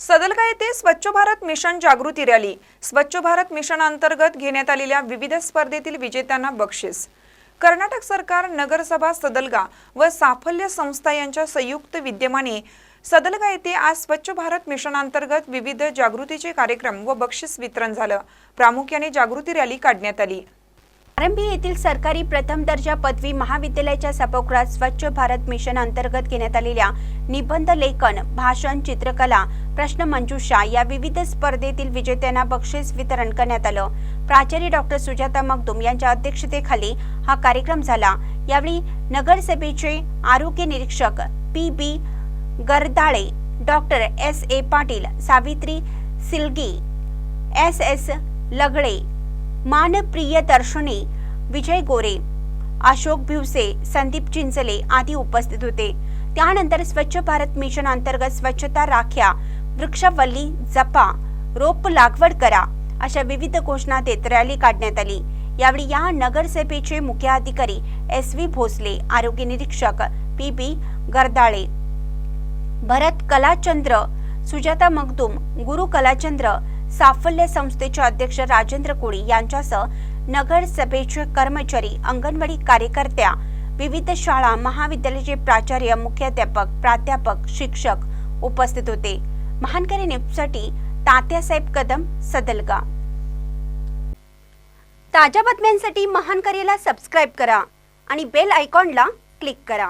सदलगा येथे स्वच्छ भारत मिशन जागृती रॅली. स्वच्छ भारत मिशन अंतर्गत घेण्यात आलेल्या विविध स्पर्धेतील विजेत्यांना बक्षीस. कर्नाटक सरकार नगरसभा सदलगा व साफल्य संस्था यांच्या संयुक्त विद्यमाने सदलगा येथे आज स्वच्छ भारत मिशन अंतर्गत विविध जागृतीचे कार्यक्रम व बक्षीस वितरण झालं. प्रामुख्याने जागृती रॅली काढण्यात आली. आरंभी येथील सरकारी प्रथम दर्जा पदवी महाविद्यालयाच्या सभागृहात स्वच्छ भारत मिशन अंतर्गत घेण्यात आलेल्या निबंध लेखन भाषण चित्रकला प्रश्नमंजुषा या विविध स्पर्धेतील विजेत्यांना बक्षीस वितरण करण्यात आलं. प्राचार्य डॉक्टर सुजाता मगदुम यांच्या अध्यक्षतेखाली हा कार्यक्रम झाला. यावेळी नगरसभेचे आरोग्य निरीक्षक P B Gardale doctor S. A. Patil Savitri Silgi S. S. Lagde Manpriya Darshane Vijay Gore Ashok भिवसे Sandeep चिंचले आदी उपस्थित होते. त्यानंतर स्वच्छ भारत मिशन अंतर्गत स्वच्छता राख्या वृक्षवल्ली जपा रोप लागवड करा अशा विविध घोषणा देत रॅली काढण्यात आली. यावेळी या नगरसभेचे मुख्य अधिकारी एस व्ही भोसले आरोग्य निरीक्षक पी बी गरदाळे भरत कलाचंद्र सुजाता मगदुम गुरु कलाचंद्र साफल्य संस्थेचे अध्यक्ष राजेंद्र कोळी यांच्यासह नगरसभेचे कर्मचारी अंगणवाडी कार्यकर्त्या विविध शाळा महाविद्यालयाचे प्राचार्य मुख्याध्यापक प्राध्यापक शिक्षक उपस्थित होते. महानकरी न्यूजसाठी तात्यासाहेब कदम सदलगा. ताज्या बातम्यांसाठी महानकरीला सबस्क्राईब करा आणि बेल आयकॉनला क्लिक करा.